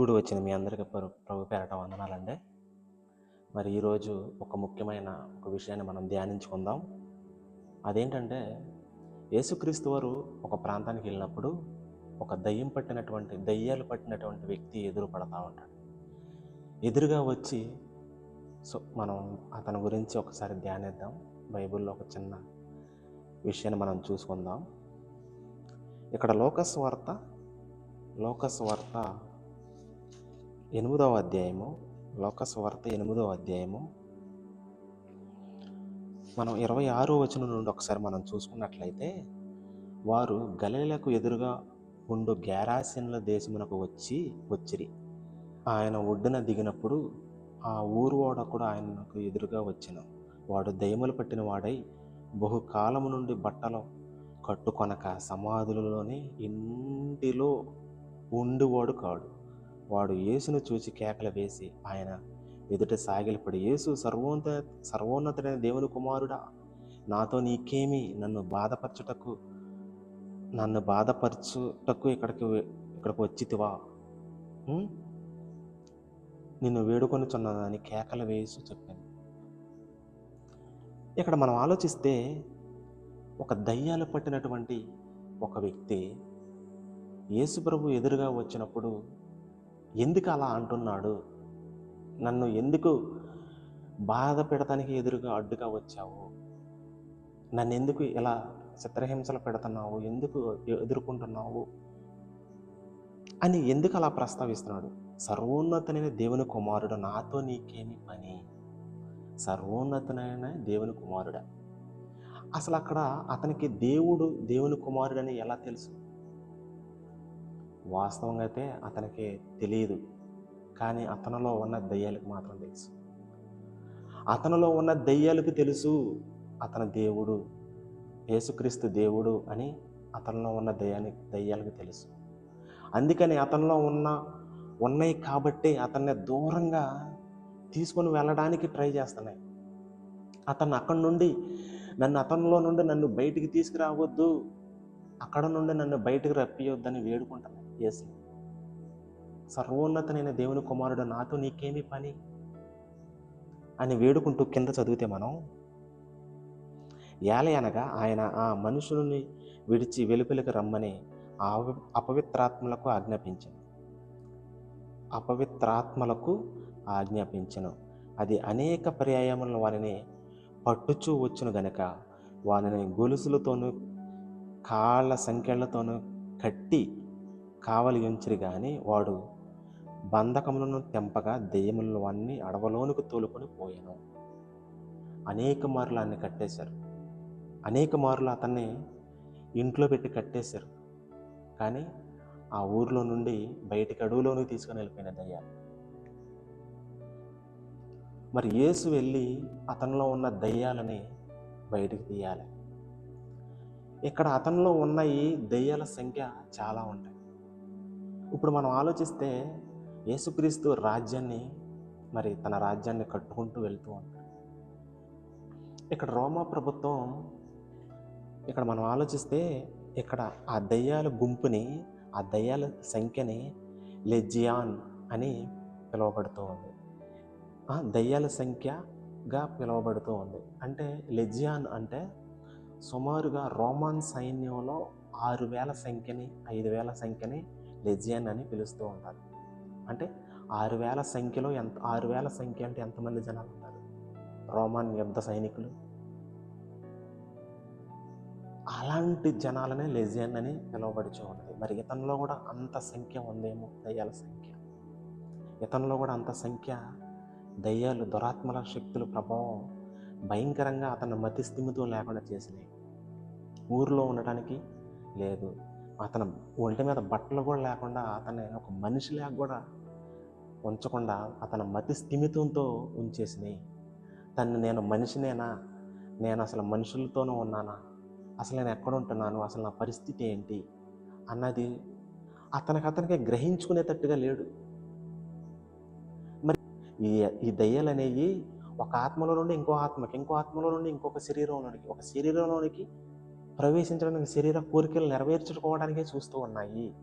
కూడి వచ్చిన మీ అందరికీ ప్రభు ప్రభు పేరట వందనాలండి. మరి ఈరోజు ఒక ముఖ్యమైన ఒక విషయాన్ని మనం ధ్యానించుకుందాం. అదేంటంటే యేసుక్రీస్తు వారు ఒక ప్రాంతానికి వెళ్ళినప్పుడు ఒక దయ్యం పట్టినటువంటి దయ్యాలు పట్టినటువంటి వ్యక్తి ఎదురు పడతా ఉంటాడు. ఎదురుగా వచ్చి సో మనం అతని గురించి ఒకసారి ధ్యానిద్దాం. బైబిల్లో ఒక చిన్న విషయాన్ని మనం చూసుకుందాం. ఇక్కడ లోకస్ వార్త లోకస్ వార్త ఎనిమిదవ అధ్యాయము లోకస్వార్త ఎనిమిదవ అధ్యాయము. మనం ఇరవై ఆరో వచనం నుండి ఒకసారి మనం చూసుకున్నట్లయితే వారు గలీలకు ఎదురుగా ఉండు గ్యారాసిన్ల దేశమునకు వచ్చి వచ్చిరి. ఆయన ఒడ్డున దిగినప్పుడు ఆ ఊరు వాడ కూడా ఆయనకు ఎదురుగా వచ్చిన. వాడు దయములు పట్టిన వాడై బహుకాలము నుండి బట్టలు కట్టుకొనక సమాధులలోని ఇంటిలో ఉండువాడు కాడు. వాడు యేసును చూసి కేకలు వేసి ఆయన ఎదుట సాగిలపడి యేసు సర్వోన్నత సర్వోన్నతుడైన దేవుని కుమారుడా నాతో నీకేమి నన్ను బాధపరచుటకు నన్ను బాధపరచుటకు ఇక్కడికి ఇక్కడికి వచ్చితివా ఉం? నిన్ను వేడుకొనిచున్నదని కేకలు వేసి చెప్పాను ఇక్కడ మనం ఆలోచిస్తే ఒక దయ్యాలు పట్టినటువంటి ఒక వ్యక్తి యేసుప్రభు ఎదురుగా వచ్చినప్పుడు ఎందుకు అలా అంటున్నాడు? నన్ను ఎందుకు బాధ పెడతానికి ఎదురుగా అడ్డుగా వచ్చావు? నన్ను ఎందుకు ఇలా చిత్రహింసలు పెడుతున్నావు? ఎందుకు ఎదుర్కొంటున్నావు? అని ఎందుకు అలా ప్రస్తావిస్తున్నాడు? సర్వోన్నతనైన దేవుని కుమారుడు నాతో నీకేమి పని? సర్వోన్నతనైన దేవుని కుమారుడా. అసలు అక్కడ అతనికి దేవుడు దేవుని కుమారుడని ఎలా తెలుసు? వాస్తవంగా అయితే అతనికి తెలియదు కానీ అతనిలో ఉన్న దయ్యాలకు మాత్రం తెలుసు. అతనిలో ఉన్న దయ్యాలకు తెలుసు అతని దేవుడు యేసుక్రీస్తు దేవుడు అని అతనిలో ఉన్న దయ్యానికి దయ్యాలకు తెలుసు. అందుకని అతనిలో ఉన్న ఉన్నాయి కాబట్టి అతన్ని దూరంగా తీసుకొని వెళ్ళడానికి ట్రై చేస్తున్నాయి. అతను అక్కడి నుండి నన్ను అతనిలో నుండి నన్ను బయటికి తీసుకురావద్దు అక్కడ నుండి నన్ను బయటకు రప్పియొద్దని వేడుకుంటాను ఎస్ సర్వోన్నతనైన దేవుని కుమారుడు నాతో నీకేమి పని? అని వేడుకుంటూ కింద చదివితే మనం ఏలయనగా ఆయన ఆ మనుషులని విడిచి వెలుపలికి రమ్మని అవ అపవిత్రాత్మలకు ఆజ్ఞాపించను. అపవిత్రాత్మలకు ఆజ్ఞాపించను. అది అనేక పర్యాయములను వారిని పట్టుచూ వచ్చును గనక వారిని గొలుసులతోనూ కాళ్ళ సంఖ్యలతోనూ కట్టి కావలి ఎంచిరి కానీ వాడు బంధకములను తెంపగా దెయ్యములను అన్ని అడవలోనికి తోలుకొని పోయాను. అనేక మార్లు అన్ని కట్టేశారు. అనేక మార్లు అతన్ని ఇంట్లో పెట్టి కట్టేశారు. కానీ ఆ ఊర్లో నుండి బయటికి అడవులోనికి తీసుకొని వెళ్ళిపోయిన దయ్యాలు. మరి యేసు వెళ్ళి అతనిలో ఉన్న దయ్యాలని బయటికి తీయాలి. ఇక్కడ అతనిలో ఉన్న ఈ దయ్యాల సంఖ్య చాలా ఉంటాయి. ఇప్పుడు మనం ఆలోచిస్తే యేసుక్రీస్తు రాజ్యాన్ని మరి తన రాజ్యాన్ని కట్టుకుంటూ వెళ్తూ ఉంటాడు. ఇక్కడ రోమా ప్రభుత్వం ఇక్కడ మనం ఆలోచిస్తే ఇక్కడ ఆ దయ్యాల గుంపుని ఆ దయ్యాల సంఖ్యని లెజియాన్ అని పిలువబడుతూ ఉంది. ఆ దయ్యాల సంఖ్యగా పిలువబడుతూ ఉంది. అంటే లెజియాన్ అంటే సుమారుగా రోమాన్ సైన్యంలో ఆరు వేల సంఖ్యని ఐదు వేల సంఖ్యని లెజియన్ అని పిలుస్తూ ఉంటారు. అంటే ఆరు వేల సంఖ్యలో ఎంత ఆరు వేల సంఖ్య అంటే ఎంతమంది జనాలు ఉంటారు? రోమాన్ యుద్ధ సైనికులు. అలాంటి జనాలనే లెజియన్ అని పిలువబడుచు ఉన్నది. మరి ఇతనిలో కూడా అంత సంఖ్య ఉందేమో? దయ్యాల సంఖ్య. ఇతనిలో కూడా అంత సంఖ్య దయ్యాలు దురాత్మల శక్తుల ప్రభావం భయంకరంగా అతను మతిస్థిమితం లేకుండా చేసినాయి. ఊర్లో ఉండటానికి లేదు. అతను ఒంటి మీద బట్టలు కూడా లేకుండా అతని ఒక మనిషిలాగా కూడా ఉంచకుండా అతను మతి స్థిమితంతో ఉంచేసినాయి. తను నేను మనిషినేనా? నేను అసలు మనుషులతోనూ ఉన్నానా? అసలు నేను ఎక్కడ ఉంటున్నాను? అసలు నా పరిస్థితి ఏంటి? అన్నది అతనికి అతనికి గ్రహించుకునేటట్టుగా లేడు. మరి ఈ ఈ దయ్యాలు అనేవి ఒక ఆత్మలో నుండి ఇంకో ఆత్మకి ఇంకో ఆత్మలో నుండి ఇంకొక శరీరంలోనికి ఒక శరీరంలోనికి ప్రవేశించడానికి శరీర కోరికలు నెరవేర్చుకోవడానికే చూస్తూ ఉన్నాయి.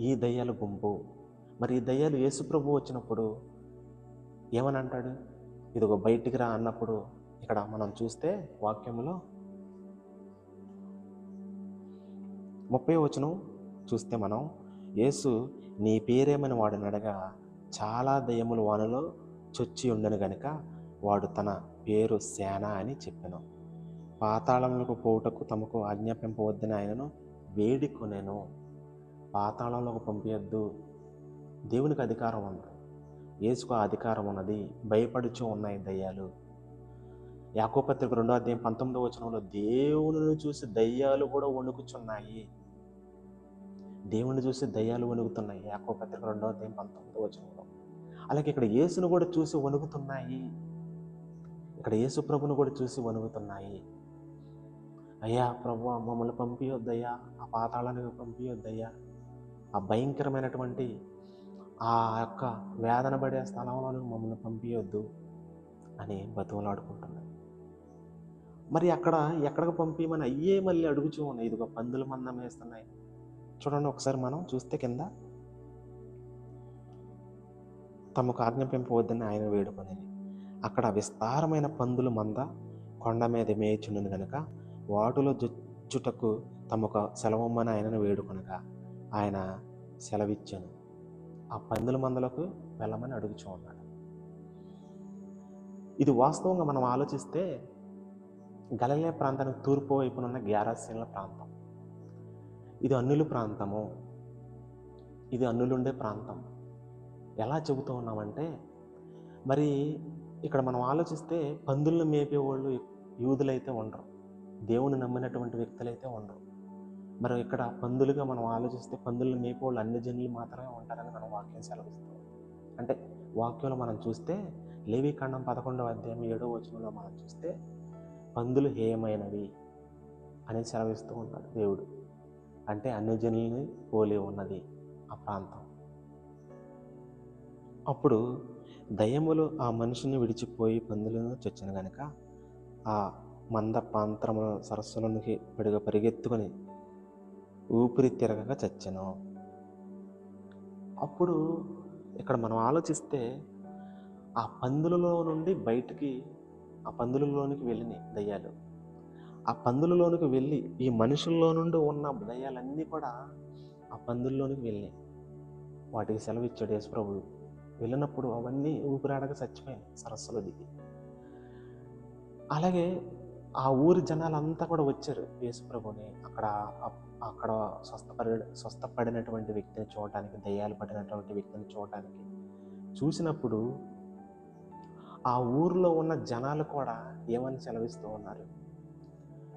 ఈ దయ్యాల గుంపు. మరి ఈ దయ్యాలు యేసుప్రభు వచ్చినప్పుడు ఏమని అంటాడు ఇదిగో బయటికి రా అన్నప్పుడు ఇక్కడ మనం చూస్తే వాక్యంలో ముప్పై వచనం చూస్తే మనం యేసు నీ పేరేమని వాడిని అడగా చాలా దయ్యములు వానలో చొచ్చి ఉండను గనుక వాడు తన పేరు సేన అని చెప్పాను. పాతాళములకు పోవుటకు తమకు ఆజ్ఞాపింపవద్దని ఆయనను వేడుకొనెను. పాతాళంలోకి పంపించద్దు దేవునికి అధికారం ఉంది. యేసుకు ఆ అధికారం ఉన్నది. భయపడుచు ఉన్నాయి దయ్యాలు. యాకోపత్రిక రెండో అధ్యాయం పంతొమ్మిదో వచనంలో దేవుని చూసి దయ్యాలు కూడా వణుకుచున్నాయి. దేవుని చూసి దయ్యాలు వణుకుతున్నాయి. యాకోపత్రిక రెండో అధ్యాయం పంతొమ్మిదో వచనంలో. అలాగే ఇక్కడ యేసును కూడా చూసి వణుకుతున్నాయి. ఇక్కడ యేసు ప్రభును కూడా చూసి వణుకుతున్నాయి. అయ్యా ప్రభు మమ్మల్ని పంపించొద్దయ్యా ఆ పాతాళానికి పంపించొద్దయ్యా ఆ భయంకరమైనటువంటి ఆ యొక్క వేదన పడే స్థలంలో మమ్మల్ని పంపించొద్దు అని బతువులాడుకుంటున్నాయి మరి అక్కడ ఎక్కడికి పంపించమని అయ్యే మళ్ళీ అడుగుచూ ఉన్నాయి. ఇదిగో పందులు మందం వేస్తున్నాయి. చూడండి ఒకసారి మనం చూస్తే కింద. తమకు ఆజ్ఞాపింపవద్దని ఆయన వేడుకొనేది అక్కడ విస్తారమైన పందుల మంద కొండ మీద మేయుచుండును కనుక వాటిలో జొచ్చుటకు తమకు సెలవమ్మని ఆయనను వేడుకొనగా ఆయన సెలవిచ్చాను. ఆ పందుల మందలకు వెళ్ళమని అడుగుచూ ఉన్నాడు. ఇది వాస్తవంగా మనం ఆలోచిస్తే గలలే ప్రాంతానికి తూర్పు వైపున ఉన్న గ్యారాసీన్ల ప్రాంతం. ఇది అన్నుల ప్రాంతము. ఇది అన్నులుండే ప్రాంతం. ఎలా చెబుతూ ఉన్నామంటే మరి ఇక్కడ మనం ఆలోచిస్తే పందులను మేపేవాళ్ళు యూదులైతే ఉండరు. దేవుని నమ్మినటువంటి వ్యక్తులైతే ఉండరు. మరి ఇక్కడ పందులుగా మనం ఆలోచిస్తే పందులను మేపోళ్ళు అన్ని జనులు మాత్రమే ఉంటారని మనం వాక్యం సెలవిస్తాం అంటే వాక్యంలో మనం చూస్తే లేవీకాండం పదకొండవ అధ్యాయం ఏడవ వచనంలో మనం చూస్తే పందులు హేయమైనవి అని సెలవిస్తూ ఉన్నాడు దేవుడు. అంటే అన్ని జనుల్ని పోలి ఉన్నది ఆ ప్రాంతం. అప్పుడు దయ్యములు ఆ మనిషిని విడిచిపోయి పందులను చొచ్చిన గనుక ఆ మంద పాంత్రముల సరస్సులోనికి పెడుగ పరిగెత్తుకొని ఊపిరి తిరగక చచ్చాను. అప్పుడు ఇక్కడ మనం ఆలోచిస్తే ఆ పందులలో నుండి బయటికి ఆ పందులలోనికి వెళ్ళినాయి దయ్యాలు. ఆ పందులలోనికి వెళ్ళి ఈ మనుషుల్లో నుండి ఉన్న దయ్యాలన్నీ కూడా ఆ పందుల్లోనికి వెళ్ళినాయి. వాటికి సెలవు ఇచ్చాడు యేసుప్రభు వెళ్ళినప్పుడు అవన్నీ ఊపిరాడక చచ్చిపోయాయి సరస్సులో దిగి. అలాగే ఆ ఊరి జనాలంతా కూడా వచ్చారు. యేసుప్రభుని అక్కడ అక్కడ స్వస్థపడి స్వస్థపడినటువంటి వ్యక్తిని చూడటానికి దయ్యాలు పడినటువంటి వ్యక్తిని చూడటానికి చూసినప్పుడు ఆ ఊరిలో ఉన్న జనాలు కూడా ఏమని సెలవిస్తూ ఉన్నారు?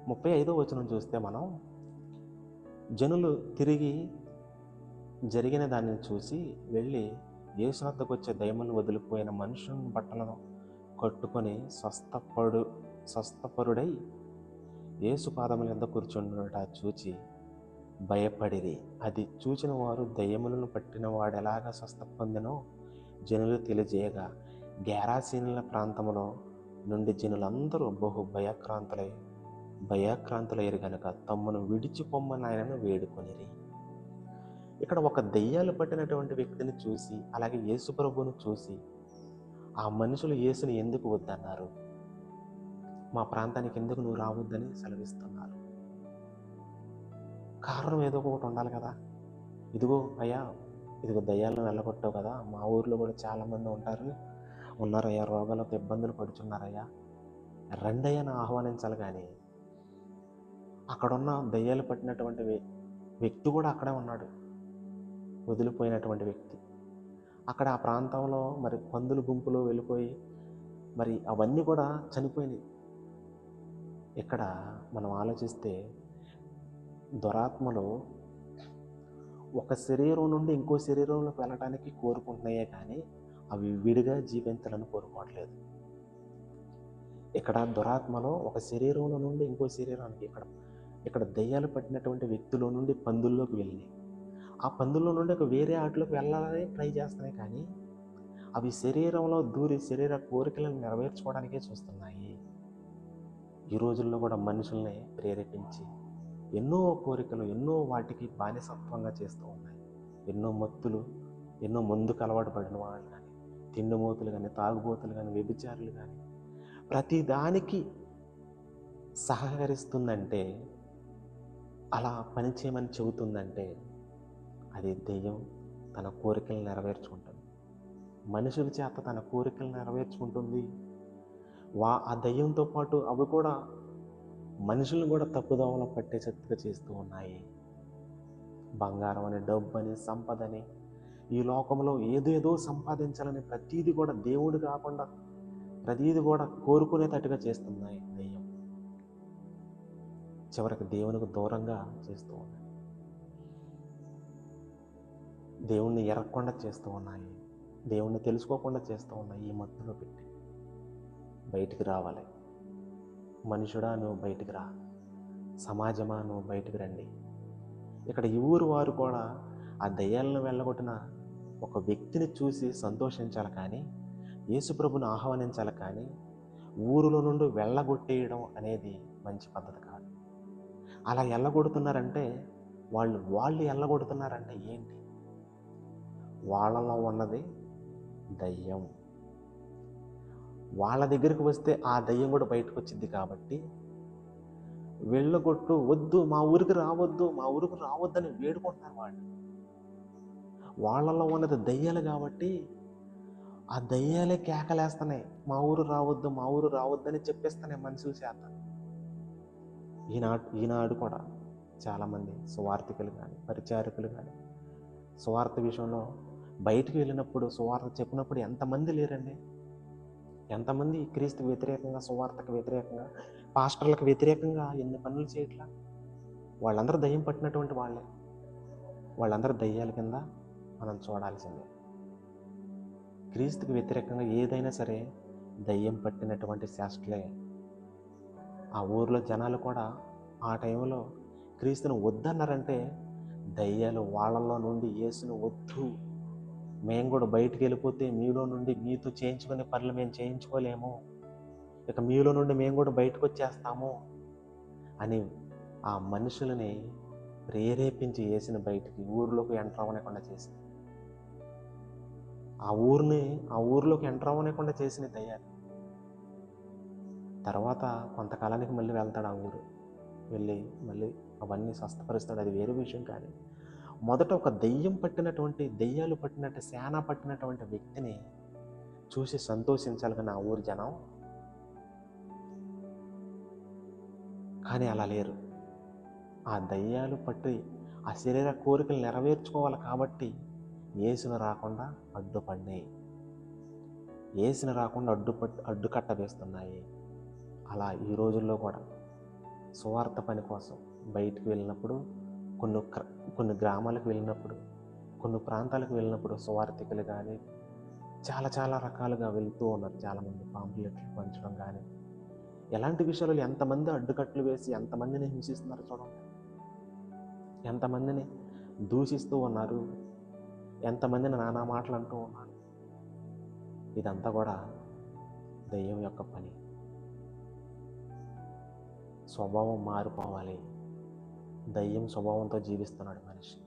ముప్పై ఐదో వచనం చూస్తే మనం జనులు తిరిగి జరిగిన దానిని చూసి వెళ్ళి యేసునత్తకు వచ్చే దయమును వదిలిపోయిన మనుషులను బట్టలను కట్టుకొని స్వస్థపడు స్వస్థపరుడై యేసు పాదముల కూర్చుండుట చూచి భయపడిరి. అది చూచిన వారు దయ్యములను పట్టిన వాడెలాగా స్వస్థ పొందినో జనులు తెలియజేయగా గ్యారాసీనుల ప్రాంతంలో నుండి జనులందరూ బహు భయాక్రాంతులై భయక్రాంతులయ్యారు గనుక తమ్మును విడిచిపోమ్మని ఆయనను వేడుకొనిరి. ఇక్కడ ఒక దెయ్యాలు పట్టినటువంటి వ్యక్తిని చూసి అలాగే యేసు ప్రభువును చూసి ఆ మనుషులు యేసుని ఎందుకు వద్దన్నారు? మా ప్రాంతానికి ఎందుకు నువ్వు రావద్దని సెలవిస్తున్నారు. కారణం ఏదో ఒకటి ఉండాలి కదా. ఇదిగో అయ్యా ఇదిగో దయ్యాలను వెళ్ళగొట్టావు కదా. మా ఊర్లో కూడా చాలామంది ఉంటారు. ఉన్నారయ్యా రోగాలకు ఇబ్బందులు పడుచున్నారయ్యా రెండయ్యను ఆహ్వానించాలి కానీ. అక్కడున్న దయ్యాలు పట్టినటువంటి వ్యక్తి కూడా అక్కడే ఉన్నాడు. వదిలిపోయినటువంటి వ్యక్తి. అక్కడ ఆ ప్రాంతంలో మరి పందులు గుంపులు వెళ్ళిపోయి మరి అవన్నీ కూడా చనిపోయినాయి. ఇక్కడ మనం ఆలోచిస్తే దురాత్మలు ఒక శరీరం నుండి ఇంకో శరీరంలోకి వెళ్ళడానికి కోరుకుంటున్నాయే కానీ అవి విడిగా జీవించాలని కోరుకోవట్లేదు. ఇక్కడ దురాత్మలో ఒక శరీరంలో నుండి ఇంకో శరీరానికి ఇక్కడ ఇక్కడ దయ్యాలు పట్టినటువంటి వ్యక్తుల నుండి పందుల్లోకి వెళ్ళినాయి. ఆ పందుల్లో నుండి ఒక వేరే ఆటలోకి వెళ్ళాలని ట్రై చేస్తున్నాయి కానీ అవి శరీరంలో దూరి శరీర కోరికలను నెరవేర్చుకోవడానికే చూస్తున్నాయి. ఈ రోజుల్లో కూడా మనుషుల్ని ప్రేరేపించి ఎన్నో కోరికలు ఎన్నో వాటికి బానిసత్వంగా చేస్తూ ఉన్నాయి. ఎన్నో మత్తులు ఎన్నో మందుకు అలవాటు పడిన వాళ్ళు కానీ తిండిమూతులు కానీ తాగుబోతులు కానీ వ్యభిచారులు కానీ ప్రతి దానికి సహకరిస్తుందంటే అలా పని చేయమని చెబుతుందంటే అది దెయ్యం తన కోరికలు నెరవేర్చుకుంటుంది. మనుషుల చేత తన కోరికలు నెరవేర్చుకుంటుంది. వా ఆ దయ్యంతో పాటు అవి కూడా మనుషులను కూడా తప్పుదోవలో చెత్తగా చేస్తూ ఉన్నాయి. బంగారం అని డబ్బు అని సంపద అని ఈ లోకంలో ఏదేదో సంపాదించాలని ప్రతీది కూడా దేవుడు కాకుండా ప్రతీది కూడా కోరుకునేటట్టుగా చేస్తున్నాయి దెయ్యం. చివరికి దేవునికి దూరంగా చేస్తూ ఉన్నాయి. దేవుణ్ణి ఎరగకుండా చేస్తూ ఉన్నాయి. దేవుణ్ణి తెలుసుకోకుండా చేస్తూ ఉన్నాయి ఈ మత్తులో పెట్టి. బయటికి రావాలి. మనుషుడా నువ్వు బయటికి రా. సమాజమా నువ్వు బయటికి రండి. ఇక్కడ ఈ ఊరు వారు కూడా ఆ దయ్యాలను వెళ్ళగొట్టిన ఒక వ్యక్తిని చూసి సంతోషించాలి కానీ యేసుప్రభుని ఆహ్వానించాలి కానీ ఊరిలో నుండి వెళ్ళగొట్టేయడం అనేది మంచి పద్ధతి కాదు. అలా ఎల్లగొడుతున్నారంటే వాళ్ళు వాళ్ళు ఎల్లగొడుతున్నారంటే ఏంటి? వాళ్ళలో ఉన్నది దయ్యం. వాళ్ళ దగ్గరికి వస్తే ఆ దయ్యం కూడా బయటకు వచ్చింది కాబట్టి వెళ్ళగొట్టు వద్దు మా ఊరికి రావద్దు మా ఊరికి రావద్దని వేడుకుంటున్నారు వాళ్ళు. వాళ్ళలో ఉన్నది దయ్యాలు కాబట్టి ఆ దయ్యాలే కేకలేస్తున్నాయి. మా ఊరు రావద్దు మా ఊరు రావద్దని చెప్పేస్తున్నాయి మనుషుల చేత. ఈనాడు ఈనాడు కూడా చాలామంది సువార్థికులు కానీ పరిచారకులు కానీ సువార్త విషయంలో బయటికి వెళ్ళినప్పుడు సువార్త చెప్పినప్పుడు ఎంతమంది లేరండి? ఎంతమంది క్రీస్తు వ్యతిరేకంగా సువార్తకు వ్యతిరేకంగా పాస్టర్లకు వ్యతిరేకంగా ఎన్ని పనులు చేయట్లా? వాళ్ళందరూ దయ్యం పట్టినటువంటి వాళ్ళే. వాళ్ళందరూ దయ్యాల కింద మనం చూడాల్సిందే. క్రీస్తుకు వ్యతిరేకంగా ఏదైనా సరే దయ్యం పట్టినటువంటి శాస్త్రులే. ఆ ఊర్లో జనాలు కూడా ఆ టైంలో క్రీస్తుని వద్దన్నారంటే దయ్యాలు వాళ్ళలో నుండి యేసును వద్దు. మేము కూడా బయటికి వెళ్ళిపోతే మీలో నుండి మీతో చేయించుకునే పనులు మేము చేయించుకోలేము. ఇక మీలో నుండి మేము కూడా బయటకు వచ్చేస్తాము అని ఆ మనుషులని ప్రేరేపించి వేసిన బయటికి ఊరిలోకి ఎంటర్ అవ్వనకుండా చేసింది. ఆ ఊరిని ఆ ఊరిలోకి ఎంటర్ అవ్వనకుండా చేసిన దయ్యాలు తర్వాత కొంతకాలానికి మళ్ళీ వెళ్తాడు ఆ ఊరు. వెళ్ళి మళ్ళీ అవన్నీ స్వస్థపరుస్తాడు. అది వేరే విషయం కానీ మొదట ఒక దెయ్యం పట్టినటువంటి దెయ్యాలు పట్టినట్టు సేన పట్టినటువంటి వ్యక్తిని చూసి సంతోషించాలి నా ఊరు ఊరి జనం. కానీ అలా లేరు. ఆ దయ్యాలు పట్టి ఆ శరీర కోరికలు నెరవేర్చుకోవాలి కాబట్టి ఏసును రాకుండా అడ్డుపడినాయి. ఏసును రాకుండా అడ్డుపట్ అడ్డుకట్ట వేస్తున్నాయి. అలా ఈ రోజుల్లో కూడా సువార్త పని కోసం బయటికి వెళ్ళినప్పుడు కొన్ని క్ర- కొన్ని గ్రామాలకు వెళ్ళినప్పుడు కొన్ని ప్రాంతాలకు వెళ్ళినప్పుడు సువార్థికులు కానీ చాలా చాలా రకాలుగా వెళ్తూ ఉన్నారు చాలామంది పాంప్లెట్లు పంచడం కానీ ఎలాంటి విషయాలు ఎంతమంది అడ్డుకట్లు వేసి ఎంతమందిని హింసిస్తున్నారు చూడండి. ఎంతమందిని దూషిస్తూ ఉన్నారు ఎంతమందిని నానా మాటలు అంటూ ఉన్నారు. ఇదంతా కూడా దయ్యం యొక్క పని. స్వభావం మారిపోవాలి. దయ్యం స్వభావంతో జీవిస్తున్నాడు మనిషి.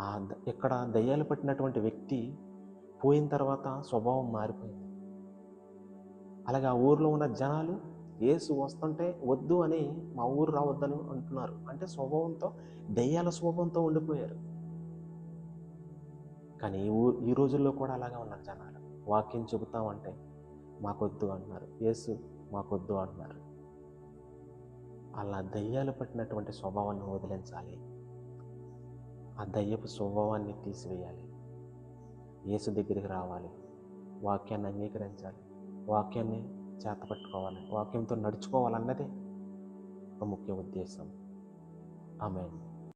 ఆ ఇక్కడ దయ్యాలు పట్టినటువంటి వ్యక్తి పోయిన తర్వాత స్వభావం మారిపోయింది. అలాగే ఆ ఊర్లో ఉన్న జనాలు ఏసు వస్తుంటే వద్దు అని మా ఊరు రావద్దని అంటున్నారు. అంటే స్వభావంతో దయ్యాల స్వభావంతో ఉండిపోయారు. కానీ ఈ ఊ ఈ రోజుల్లో కూడా అలాగే ఉన్నారు జనాలు. వాక్యం చెబుతామంటే మాకొద్దు అంటున్నారు. ఏసు మాకొద్దు అంటున్నారు. అలా దయ్యాలు పట్టినటువంటి స్వభావాన్ని వదిలించాలి. ఆ దయ్యపు స్వభావాన్ని తీసివేయాలి. యేసు దగ్గరికి రావాలి. వాక్యాన్ని అంగీకరించాలి. వాక్యాన్ని చేతపట్టుకోవాలి. వాక్యంతో నడుచుకోవాలన్నదే ఒక ముఖ్య ఉద్దేశం. ఆమె